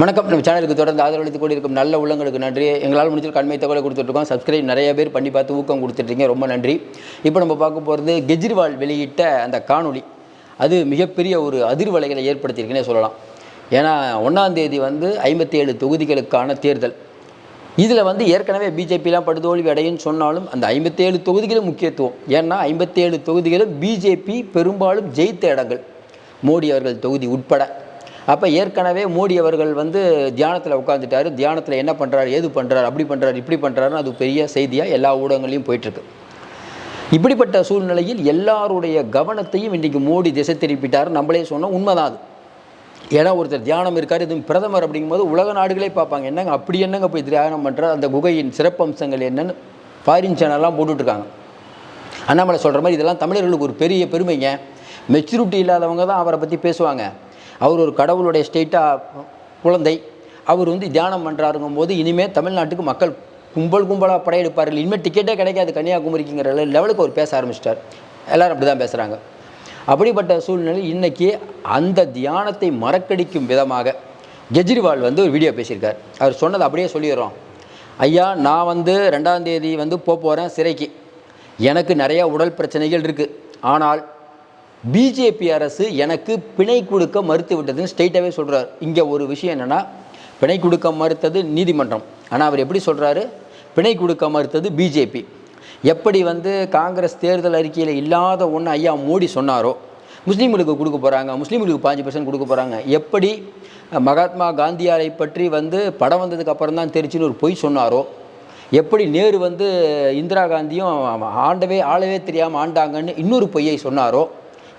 வணக்கம். நம்ம சேனலுக்கு தொடர்ந்து ஆதரவளித்து கொண்டிருக்கும் நல்ல உள்ளங்களுக்கு நன்றி. எங்களால் முடிஞ்ச கண்மை தகவலை கொடுத்துட்ருக்கோம். சப்ஸ்கிரைப் நிறைய பேர் பண்ணி பார்த்து ஊக்கம் கொடுத்துட்ருக்கீங்க. ரொம்ப நன்றி. இப்போ நம்ம பார்க்க போகிறது கெஜ்ரிவால் வெளியிட்ட அந்த காணொளி. அது மிகப்பெரிய ஒரு அதிர்வலைகளை ஏற்படுத்தியிருக்குன்னே சொல்லலாம். ஏன்னா ஒன்றாம் தேதி வந்து ஐம்பத்தி ஏழு தொகுதிகளுக்கான தேர்தல். இதில் வந்து ஏற்கனவே பிஜேபிலாம் படுதோல்வி அடையும்னு சொன்னாலும் அந்த ஐம்பத்தேழு தொகுதிகளும் முக்கியத்துவம். ஏன்னா ஐம்பத்தேழு தொகுதிகளும் பிஜேபி பெரும்பாலும் ஜெயித்த இடங்கள். மோடி அவர்கள் தொகுதி உட்பட. அப்போ ஏற்கனவே மோடி அவர்கள் வந்து தியானத்தில் உட்காந்துட்டாரு தியானத்தில் என்ன பண்ணுறாரு ஏது பண்ணுறாரு அப்படி பண்ணுறாரு இப்படி பண்ணுறாருன்னு அது பெரிய செய்தியாக எல்லா ஊடகங்களையும் போயிட்டுருக்கு. இப்படிப்பட்ட சூழ்நிலையில் எல்லாருடைய கவனத்தையும் இன்றைக்கி மோடி திசை திருப்பிட்டார். நம்மளே சொன்னோம் உண்மைதான் அது. ஏன்னா ஒருத்தர் தியானம் இருக்கார் இது பிரதமர் அப்படிங்கும்போது உலக நாடுகளே பார்ப்பாங்க. என்னங்க அப்படி என்னங்க போய் தியானம் பண்ணுற அந்த குகையின் சிறப்பம்சங்கள் என்னன்னு ஃபாரின் சேனல்லாம் போட்டுட்ருக்காங்க. அண்ணாமலை சொல்கிற மாதிரி இதெல்லாம் தமிழர்களுக்கு ஒரு பெரிய பெருமைங்க. மெச்சூரிட்டி இல்லாதவங்க தான் அவரை பற்றி பேசுவாங்க. அவர் ஒரு கடவுளுடைய ஸ்டேட்டாக குழந்தை. அவர் வந்து தியானம் பண்ணுறாருங்கும் போது இனிமேல் தமிழ்நாட்டுக்கு மக்கள் கும்பல் கும்பலாக படையெடுப்பார்கள். இனிமேல் டிக்கெட்டே கிடைக்காது கன்னியாகுமரிக்குங்கிற லெவலுக்கு அவர் பேச ஆரம்பிச்சிட்டார். எல்லோரும் அப்படி தான் பேசுகிறாங்க அப்படிப்பட்ட சூழ்நிலை இன்றைக்கி அந்த தியானத்தை மறக்கடிக்கும் விதமாக கெஜ்ரிவால் வந்து ஒரு வீடியோ பேசியிருக்கார். அவர் சொன்னது அப்படியே சொல்லிடுறோம். ஐயா நான் வந்து ரெண்டாம் தேதி வந்து போக போகிறேன் சிறைக்கு. எனக்கு நிறையா உடல் பிரச்சனைகள் இருக்குது ஆனால் பிஜேபி அரசு எனக்கு பிணை கொடுக்க மறுத்து விட்டதுன்னு ஸ்ட்ரெயிட்டாகவே சொல்கிறார் இங்கே ஒரு விஷயம் என்னென்னா பிணை கொடுக்க மறுத்தது நீதிமன்றம். ஆனால் அவர் எப்படி சொல்கிறாரு பிணை கொடுக்க மறுத்தது பிஜேபி எப்படி வந்து காங்கிரஸ் தேர்தல் அறிக்கையில் இல்லாத ஒன்று ஐயா மோடி சொன்னாரோ முஸ்லீம்களுக்கு கொடுக்க போகிறாங்க முஸ்லீம்களுக்கு பாஞ்சு பர்சன்ட் கொடுக்க போகிறாங்க எப்படி மகாத்மா காந்தியாரை பற்றி வந்து படம் வந்ததுக்கு அப்புறம் தான் தெரிச்சுன்னு ஒரு பொய் சொன்னாரோ எப்படி நேரு வந்து இந்திரா காந்தியும் ஆண்டவே ஆளவே தெரியாமல் ஆண்டாங்கன்னு இன்னொரு பொய்யை சொன்னாரோ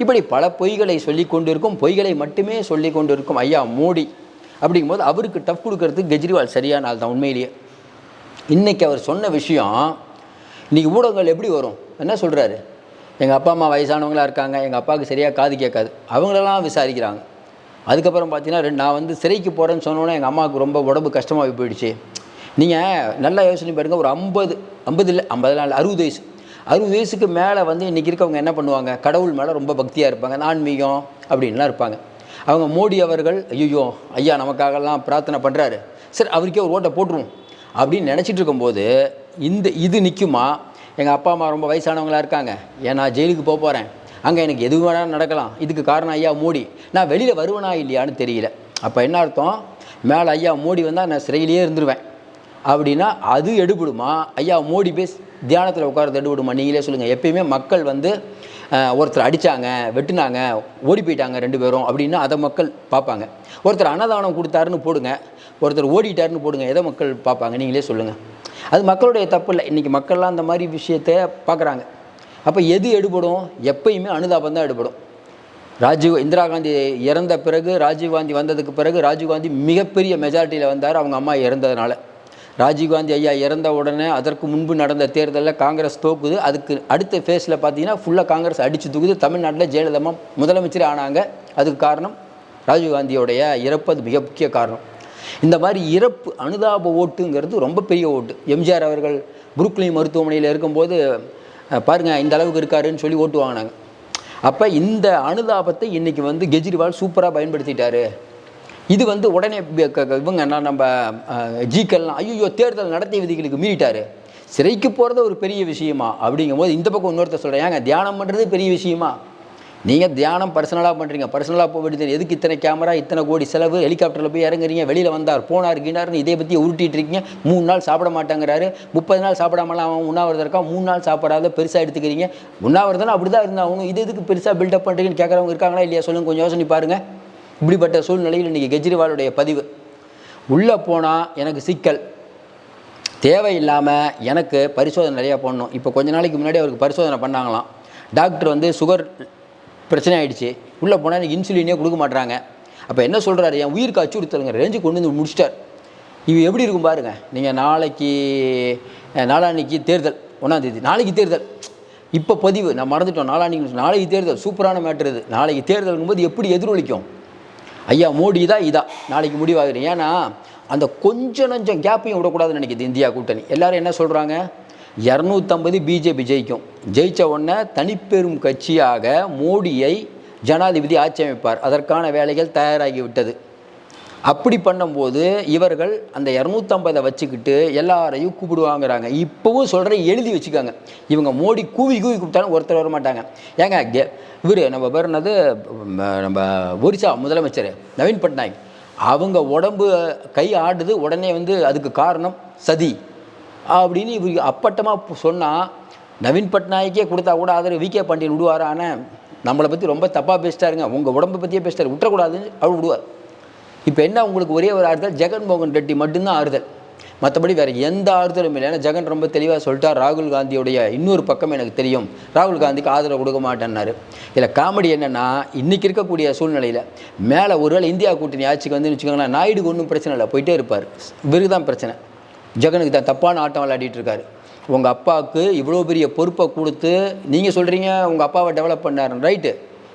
இப்படி பல பொய்களை சொல்லி கொண்டிருக்கும் பொய்களை மட்டுமே சொல்லி கொண்டிருக்கும் ஐயா மோடி அப்படிங்கும்போது அவருக்கு டஃப் கொடுக்கறதுக்கு கெஜ்ரிவால் சரியான ஆள் தான் உண்மையிலேயே. இன்றைக்கி அவர் சொன்ன விஷயம் இன்றைக்கி ஊடகங்கள் எப்படி வரும்? என்ன சொல்கிறாரு எங்கள் அப்பா அம்மா வயசானவங்களாக இருக்காங்க எங்கள் அப்பாவுக்கு சரியாக காது கேட்காது. அவங்களெல்லாம் விசாரிக்கிறாங்க. அதுக்கப்புறம் பார்த்தீங்கன்னா ரெண்டு நான் வந்து சிறைக்கு போகிறேன்னு சொன்னோன்னே எங்கள் அம்மாவுக்கு ரொம்ப உடம்பு கஷ்டமாக போயிடுச்சு. நீங்கள் நல்லா யோசனை பாருங்க ஒரு ஐம்பது ஐம்பது இல்லை ஐம்பது நாள் அறுபது வயசு. அறுபது வயசுக்கு மேலே வந்து இன்றைக்கி இருக்கவங்க என்ன பண்ணுவாங்க? கடவுள் மேலே ரொம்ப பக்தியாக இருப்பாங்க. ஆன்மீகம் அப்படின்லாம் இருப்பாங்க. அவங்க மோடி அவர்கள் ஐயோ ஐயா நமக்காகலாம் பிரார்த்தனை பண்ணுறாரு சரி அவருக்கே ஒரு ஓட்டை போட்டுருவோம். அப்படின்னு நினச்சிட்டு இருக்கும்போது இந்த இது நிற்குமா எங்கள் அப்பா அம்மா ரொம்ப வயசானவங்களாக இருக்காங்க. ஏன் நான் ஜெயிலுக்கு போக போகிறேன் அங்கே எனக்கு எது வேணாலும் நடக்கலாம். இதுக்கு காரணம் ஐயா மோடி. நான் வெளியில் வருவேனா இல்லையான்னு தெரியல. அப்போ என்ன அர்த்தம்? மேலே ஐயா மோடி வந்தால் நான் சிறையிலேயே இருந்துருவேன். அப்படின்னா அது எடுபடுமா? ஐயா மோடி பேஸ் தியானத்தில் உட்காரது விடுமா நீங்களே சொல்லுங்கள் எப்பயுமே மக்கள் வந்து ஒருத்தர் அடித்தாங்க வெட்டினாங்க ஓடி போயிட்டாங்க ரெண்டு பேரும் அப்படின்னா அதை மக்கள் பார்ப்பாங்க. ஒருத்தர் அன்னதானம் கொடுத்தாருன்னு போடுங்க ஒருத்தர் ஓடிட்டாருன்னு போடுங்க எதை மக்கள் பார்ப்பாங்க? நீங்களே சொல்லுங்கள் அது மக்களுடைய தப்பு இல்லை. இன்றைக்கி மக்கள்லாம் அந்த மாதிரி விஷயத்தை பார்க்குறாங்க. அப்போ எது எடுபடும்? எப்பயுமே அனுதாபம் தான் எடுபடும். ராஜீவ் இந்திரா காந்தி இறந்த பிறகு ராஜீவ் காந்தி வந்ததுக்கு பிறகு ராஜீவ் காந்தி மிகப்பெரிய மெஜாரிட்டியில் வந்தார். அவங்க அம்மா இறந்ததுனால. ராஜீவ் காந்தி ஐயா இறந்த உடனே அதற்கு முன்பு நடந்த தேர்தலில் காங்கிரஸ் தோக்குது. அதுக்கு அடுத்த ஃபேஸில் பார்த்தீங்கன்னா ஃபுல்லாக காங்கிரஸ் அடித்து தூக்குது. தமிழ்நாட்டில் ஜெயலலிதா முதலமைச்சர் ஆனாங்க. அதுக்கு காரணம் ராஜீவ் காந்தியோடைய இறப்பு. அது மிக முக்கிய காரணம். இந்த மாதிரி இறப்பு அனுதாப ஓட்டுங்கிறது ரொம்ப பெரிய ஓட்டு. எம்ஜிஆர் அவர்கள் புருக்லின் மருத்துவமனையில் இருக்கும்போது பாருங்கள் இந்த அளவுக்கு இருக்காருன்னு சொல்லி ஓட்டு வாங்கினாங்க. அப்போ இந்த அனுதாபத்தை இன்றைக்கி வந்து கெஜ்ரிவால் சூப்பராக பயன்படுத்திட்டாரு. இது வந்து உடனே இவங்க என்ன நம்ம ஜிக்கெல்லாம் ஐயோ தேர்தல் நடத்தை விதிகளுக்கு மீறிட்டாரு. சிறைக்கு போகிறது ஒரு பெரிய விஷயமா? அப்படிங்கும்போது இந்த பக்கம் இன்னொருத்தர் சொல்கிறேன் ஏங்க தியானம் பண்ணுறது பெரிய விஷயமா? நீங்கள் தியானம் பர்சனலாக பண்ணுறீங்க பர்சனலாக போக வேண்டியது எதுக்கு இத்தனை கேமரா இத்தனை கோடி செலவு? ஹெலிகாப்டரில் போய் இறங்குறீங்க வெளியில் வந்தார் போனார் கினார்னு இதை பற்றி உருட்டிகிட்டு இருக்கீங்க. மூணு நாள் சாப்பிட மாட்டேங்கிறாரு. முப்பது நாள் சாப்பிடாமலாம் அவன் உண்ணாவிரதம் இருக்கான் மூணு நாள் சாப்பிடாத பெருசாக எடுத்துக்கிறீங்க. உண்ணாவிரதம் அப்படி தான் இருந்தால் இருந்தாகணும் இது எதுக்கு பெருசாக பில்டப் பண்ணுறீங்கன்னு கேட்குறவங்க இருக்காங்களா இல்லையா? சொல்லுங்கள் கொஞ்சம் யோசனை பாருங்கள் இப்படிப்பட்ட சூழ்நிலையில் இன்றைக்கி கெஜ்ரிவாலுடைய பதிவு. உள்ளே போனால் எனக்கு சிக்கல். தேவையில்லாமல் எனக்கு பரிசோதனை நிறையா பண்ணணும் இப்போ கொஞ்ச நாளைக்கு முன்னாடி அவருக்கு பரிசோதனை பண்ணாங்களாம். டாக்டர் வந்து சுகர் பிரச்சனை ஆகிடுச்சு உள்ளே போனால் எனக்கு இன்சுலினே கொடுக்க மாட்டுறாங்க அப்போ என்ன சொல்கிறாரு என் உயிருக்கு அச்சுறுத்தலுங்க ரேஞ்சு கொண்டு வந்து முடிச்சிட்டார். இது எப்படி இருக்கும் பாருங்கள் நீங்கள் நாளைக்கு நாளான்னைக்கு தேர்தல் ஒன்றாந்தேதி நாளைக்கு தேர்தல். இப்போ பதிவு. நான் மறந்துட்டோம். நாளான்னைக்கு நாளைக்கு தேர்தல். சூப்பரான மேட்ரு இது. நாளைக்கு தேர்தலுங்கும்போது எப்படி எதிரொலிக்கும்? ஐயா மோடி தான் இதா நாளைக்கு முடிவாகிறேன் ஏன்னா அந்த கொஞ்சம் நஞ்சம் கேப்பையும் விடக்கூடாதுன்னு நினைக்கிது இந்தியா கூட்டணி. எல்லாரும் என்ன சொல்கிறாங்க இரநூத்தம்பது பிஜேபி ஜெயிக்கும். ஜெயித்த உடனே தனிப்பெரும் கட்சியாக மோடியை ஜனாதிபதி ஆட்சி அமைப்பார். அதற்கான வேலைகள் தயாராகிவிட்டது. அப்படி பண்ணும்போது இவர்கள் அந்த இரநூத்தம்பதை வச்சுக்கிட்டு எல்லாரையும் கூப்பிடுவாங்கிறாங்க. இப்போவும் சொல்கிற எழுதி வச்சுக்காங்க. இவங்க மோடி கூவி கூவி கூப்பிட்டாலும் ஒருத்தர் வர மாட்டாங்க ஏங்க கே இவர் நம்ம பேர் என்னது? நம்ம ஒரிசா முதலமைச்சர் நவீன் பட்நாயக். அவங்க உடம்பு கை ஆடுது உடனே வந்து அதுக்கு காரணம் சதி அப்படின்னு இவர் அப்பட்டமாக சொன்னால் நவீன் பட்நாயக்கே கொடுத்தா கூட ஆதரவு வி கே பாண்டியன் விடுவார்? ஆனால் நம்மளை பற்றி ரொம்ப தப்பாக பேசிட்டாருங்க. உங்கள் உடம்பை பற்றியே பேசிட்டாரு. விட்டுறக்கூடாதுன்னு அவர் விடுவார். இப்போ என்ன உங்களுக்கு ஒரே ஒரு ஆறுதல்? ஜெகன்மோகன் ரெட்டி மட்டும்தான் ஆறுதல். மற்றபடி வேறு எந்த ஆறுதலும் இல்லை. ஏன்னா ஜெகன் ரொம்ப தெளிவாக சொல்லிட்டார். ராகுல் காந்தியுடைய இன்னொரு பக்கம் எனக்கு தெரியும். ராகுல் காந்திக்கு ஆதரவு கொடுக்க மாட்டேன்னாரு. இதில் காமெடி என்னென்னா இன்றைக்கி இருக்கக்கூடிய சூழ்நிலையில் மேலே ஒருவேளை இந்தியா கூட்டணி ஆட்சிக்கு வந்து வச்சுக்கோங்களேன் நாயுடுக்கு ஒன்றும் பிரச்சனை இல்லை. போயிட்டே இருப்பார். இவருக்கு தான் பிரச்சனை. ஜெகனுக்கு தான் தப்பான ஆட்டம் விளையாடிட்டு இருக்காரு. உங்கள் அப்பாவுக்கு இவ்வளோ பெரிய பொறுப்பை கொடுத்து நீங்கள் சொல்கிறீங்க உங்கள் அப்பாவை டெவலப் பண்ணார் ரைட்டு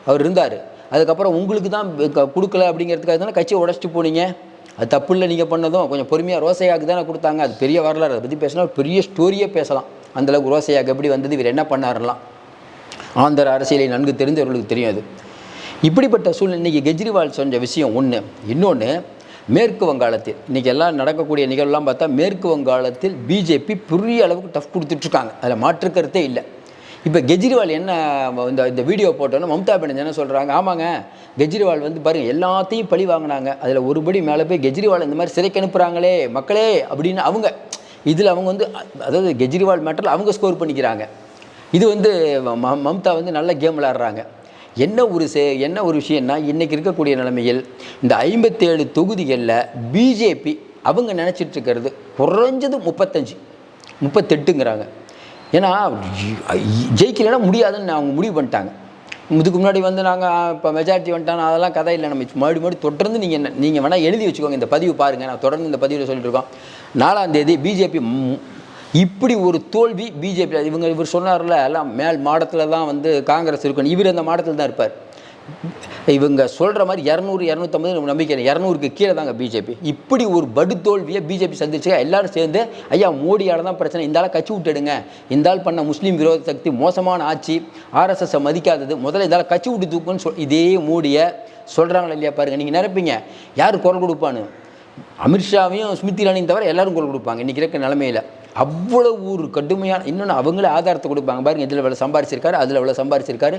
அவர் இருந்தார். அதுக்கப்புறம் உங்களுக்கு தான் கொடுக்கல அப்படிங்கிறதுக்காக தானே கட்சியை உடச்சிட்டு போனீங்க? அது தப்பு இல்லை நீங்கள் பண்ணதும். கொஞ்சம் பொறுமையாக ரோசையாக்கு தானே கொடுத்தாங்க. அது பெரிய வரலாறு. அதை பற்றி பேசினா ஒரு பெரிய ஸ்டோரியே பேசலாம். அந்தளவுக்கு ரோசையாக்கு எப்படி வந்தது இவர் என்ன பண்ணாரலாம். ஆந்திர அரசியலை நன்கு தெரிஞ்சவர்களுக்கு தெரியும் அது. இப்படிப்பட்ட சூழ்நிலை இன்றைக்கி கெஜ்ரிவால் சொன்ன விஷயம் ஒன்று இன்னொன்று மேற்கு வங்காளத்தில் இன்றைக்கி எல்லாம் நடக்கக்கூடிய நிகழ்வுலாம் பார்த்தா மேற்கு வங்காளத்தில் பிஜேபி பெரிய அளவுக்கு டஃப் கொடுத்துட்ருக்காங்க அதில் மாற்று கருத்தே இல்லை. இப்போ கெஜ்ரிவால் என்ன இந்த இந்த வீடியோ போட்டோன்னு மம்தா பானர்ஜி என்ன சொல்கிறாங்க ஆமாங்க கெஜ்ரிவால் வந்து பாருங்கள் எல்லாத்தையும் பழி வாங்கினாங்க. அதில் ஒருபடி மேலே போய் கெஜ்ரிவால் இந்த மாதிரி சிறைக்கு அனுப்புகிறாங்களே மக்களே அப்படின்னு அவங்க இதில் அவங்க வந்து அதாவது கெஜ்ரிவால் மேட்டரில் அவங்க ஸ்கோர் பண்ணிக்கிறாங்க. இது வந்து ம- மம்தா வந்து நல்ல கேம் விளாட்றாங்க என்ன ஒரு சே என்ன ஒரு விஷயம்னா இன்றைக்கி இருக்கக்கூடிய நிலைமையில் இந்த ஐம்பத்தேழு தொகுதிகளில் பிஜேபி அவங்க நினச்சிட்டு இருக்கிறது குறைஞ்சது முப்பத்தஞ்சு முப்பத்தெட்டுங்கிறாங்க. ஏன்னா ஜெயிக்கலைன்னா முடியாதுன்னு அவங்க முடிவு பண்ணிட்டாங்க. இதுக்கு முன்னாடி வந்து நாங்கள் இப்போ மெஜாரிட்டி வந்துட்டாங்க அதெல்லாம் கதை இல்லை. நம்ம மறுபடி மறுபடி தொடர்ந்து நீங்கள் என்ன நீங்கள் வேணால் எழுதி வச்சுக்கோங்க இந்த பதிவு பாருங்கள் நான் தொடர்ந்து இந்த பதிவில் சொல்லிட்டு இருக்கோம். நாலாம் தேதி பிஜேபி இப்படி ஒரு தோல்வி பிஜேபி இவங்க இவர் சொன்னார்ல எல்லாம் மேல் மாடத்தில் தான் வந்து காங்கிரஸ் இருக்கணும். இவர் அந்த மாடத்தில் தான் இருப்பார். இவங்க சொல்கிற மாதிரி இரநூறு இரநூத்தம்பது நம்ம நம்பிக்கை இல்லை. இரநூறுக்கு கீழே தாங்க பிஜேபி இப்படி ஒரு படுதோல்வியை பிஜேபி சந்திச்சு எல்லாரும் சேர்ந்து ஐயா மோடியால் தான் பிரச்சனை. இந்த ஆளை கட்சி விட்டுடுங்க. இந்த ஆள் பண்ண முஸ்லீம் விரோத சக்தி மோசமான ஆட்சி ஆர்எஸ்எஸ்ஸை மதிக்காதது. முதல்ல இந்த ஆளை கட்சி விட்டு தூக்குன்னு சொல் இதே மோடியை சொல்கிறாங்களா இல்லையா பாருங்கள் நீங்கள் நினைப்பீங்க யார் குரல் கொடுப்பான்னு? அமித்ஷாவையும் ஸ்மிருதி இரானியும் தவிர எல்லாரும் குரல் கொடுப்பாங்க. இன்றைக்கி இருக்க நிலமையில். அவ்வளவு ஒரு கடுமையான இன்னொன்று அவங்களே ஆதாரத்தை கொடுப்பாங்க. பாருங்க இதில் இவ்வளோ சம்பாரிச்சிருக்காரு அதில் இவ்வளோ சம்பாரிச்சிருக்காரு.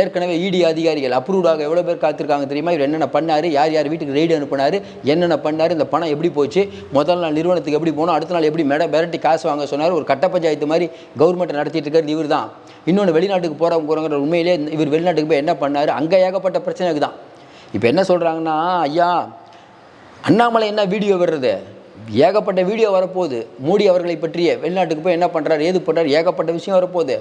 ஏற்கனவே இடி அதிகாரிகள் அப்ரூவ்டாக எவ்வளோ பேர் காத்திருக்காங்க தெரியுமா? இவர் என்னென்ன பண்ணார்? யார் யார் வீட்டுக்கு ரெய்டு அனுப்பினார்? என்னென்ன பண்ணார்? இந்த பணம் எப்படி போச்சு? முதல் நாள் நிறுவனத்துக்கு எப்படி போகணும் அடுத்த நாள் எப்படி மெட மிரட்டி காசு வாங்க சொன்னார்? ஒரு கட்ட பஞ்சாயத்து மாதிரி கவர்மெண்ட் நடத்திட்டு இருக்கிறது இவர் தான். இன்னொன்று வெளிநாட்டுக்கு போகிறவங்க போகிறவங்கிற உண்மையிலே இவர் வெளிநாட்டுக்கு போய் என்ன பண்ணார்? அங்கே ஏகப்பட்ட பிரச்சனைக்கு தான். இப்போ என்ன சொல்கிறாங்கன்னா ஐயா அண்ணாமலை என்ன வீடியோ விடுறது? ஏகப்பட்ட வீடியோ வரப்போகுது. மோடி அவர்களை பற்றிய. வெளிநாட்டுக்கு போய் என்ன பண்ணுறாரு ஏது பண்ணுறாரு ஏகப்பட்ட விஷயம் வரப்போகுது.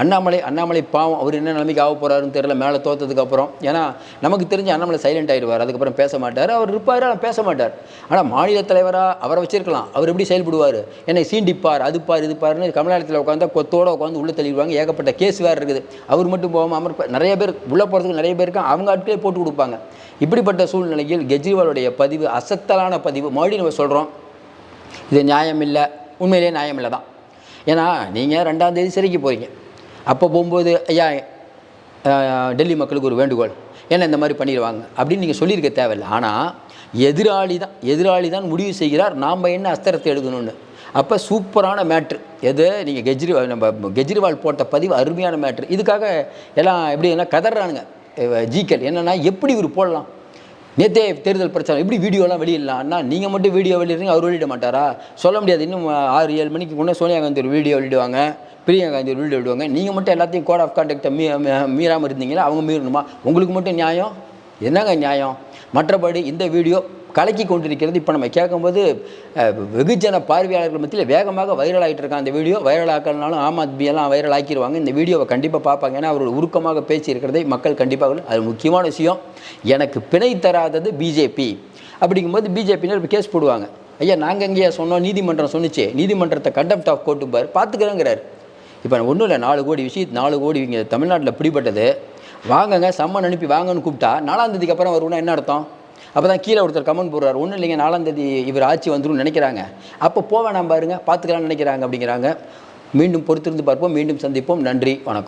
அண்ணாமலை அண்ணாமலை பாவம் அவர் என்ன நிலைமைக்கு ஆக போகிறாருன்னு தெரியல மேலே தோத்ததுக்கப்புறம் ஏன்னா நமக்கு தெரிஞ்ச அண்ணாமலை சைலண்ட் ஆகிடுவார் அதுக்கப்புறம் பேச மாட்டார் அவர் இருப்பார் ஆனால் பேச மாட்டார். ஆனால் மாநில தலைவராக அவரை வச்சிருக்கலாம் அவர் எப்படி செயல்படுவார்? என்னை சீண்டிப்பார் அதுப்பார் இதுப்பார்னு கமலாலயத்தில் உட்காந்தா கொத்தோட உட்காந்து உள்ளே தள்ளிடுவாங்க ஏகப்பட்ட கேஸ் வேறு இருக்குது. அவர் மட்டும் போகாமல் அமர் நிறைய பேர் உள்ளே போகிறதுக்கு நிறைய பேருக்கு அவங்க ஆட்களே போட்டு கொடுப்பாங்க. இப்படிப்பட்ட சூழ்நிலையில் கெஜ்ரிவாலுடைய பதிவு அசத்தலான பதிவு மறுபடியும் நம்ம சொல்கிறோம் இது நியாயம் இல்லை உண்மையிலேயே நியாயம் இல்லை தான் ஏன்னா நீங்கள் ரெண்டாம் தேதி சிறைக்கு போகிறீங்க அப்போ போகும்போது ஐயா டெல்லி மக்களுக்கு ஒரு வேண்டுகோள். ஏன்னா இந்த மாதிரி பண்ணிடுவாங்க. அப்படின்னு நீங்கள் சொல்லியிருக்க தேவையில்லை. ஆனால் எதிராளி தான் எதிராளி தான் முடிவு செய்கிறார். நாம் என்ன அஸ்திரத்தை எழுதணும்னு. அப்போ சூப்பரான மேட்ரு. எது? நீங்கள் கெஜ்ரிவால் நம்ம கெஜ்ரிவால் போட்ட பதிவு அருமையான மேட்ரு. இதுக்காக எல்லாம் எப்படி என்ன கதறானுங்க. ஜிக்கல் என்னென்னா எப்படி இவர் போடலாம்? நேத்தே தேர்தல் பிரச்சாரம் எப்படி வீடியோலாம் வெளியிடலாம் அண்ணா நீங்கள் மட்டும் வீடியோ வெளியிடுறீங்க அவர் வெளியிட மாட்டாரா? சொல்ல முடியாது இன்னும் ஆறு ஏழு மணிக்கு முன்னே சோனியா காந்தி ஒரு வீடியோ வெளியிடுவாங்க பிரியங்கா காந்தி ஒரு வீடியோ விடுவாங்க நீங்கள் மட்டும் எல்லாத்தையும் கோட் ஆஃப் கான்டாக்டை மீ- மீறாமல் இருந்தீங்களா? அவங்க மீறணுமா? உங்களுக்கு மட்டும் நியாயம்? என்னங்க நியாயம்? மற்றபடி இந்த வீடியோ கலக்கி கொண்டிருக்கிறது இப்போ நம்ம கேட்கும்போது வெகுஜன பார்வையாளர்கள் மத்தியில் வேகமாக வைரல் ஆகிட்டு இருக்கான் அந்த வீடியோ. வைரல் ஆக்கலனாலும் ஆம் ஆத்மி எல்லாம் வைரல் ஆக்கிடுவாங்க இந்த வீடியோவை கண்டிப்பாக பார்ப்பாங்க. ஏன்னா அவர் உருக்கமாக பேசியிருக்கிறதை மக்கள் கண்டிப்பாக அது முக்கியமான விஷயம். எனக்கு பிணை தராதது பிஜேபி அப்படிங்கும்போது பிஜேபியினர் இப்போ கேஸ் போடுவாங்க. ஐயா நாங்கள் எங்கேயா சொன்னோம்? நீதிமன்றம் சொன்னிச்சு. நீதிமன்றத்தை கண்டெம்ட் ஆஃப் கோர்ட்டு பார் பார்த்துக்கிறேங்கிறார் இப்போ ஒன்றும் இல்லை. நாலு கோடி விஷயம் நாலு கோடி இங்கே தமிழ்நாட்டில் பிடிபட்டது. வாங்கங்க சம்மன் அனுப்பி வாங்கன்னு கூப்பிட்டா நாலாம் தேதிக்கு அப்புறம் வருவோம்னா என்ன அர்த்தம்? அப்போ தான் கீழே ஒருத்தர் கமெண்ட் போடுறார். ஒன்றும் இல்லைங்க நாலாம் தேதி இவர் ஆட்சி வந்துடும் நினைக்கிறாங்க. அப்போ போவேணாம் பாருங்க பார்த்துக்கலாம்னு நினைக்கிறாங்க அப்படிங்கிறாங்க. மீண்டும் பொறுத்திருந்து பார்ப்போம் மீண்டும் சந்திப்போம். நன்றி வணக்கம்.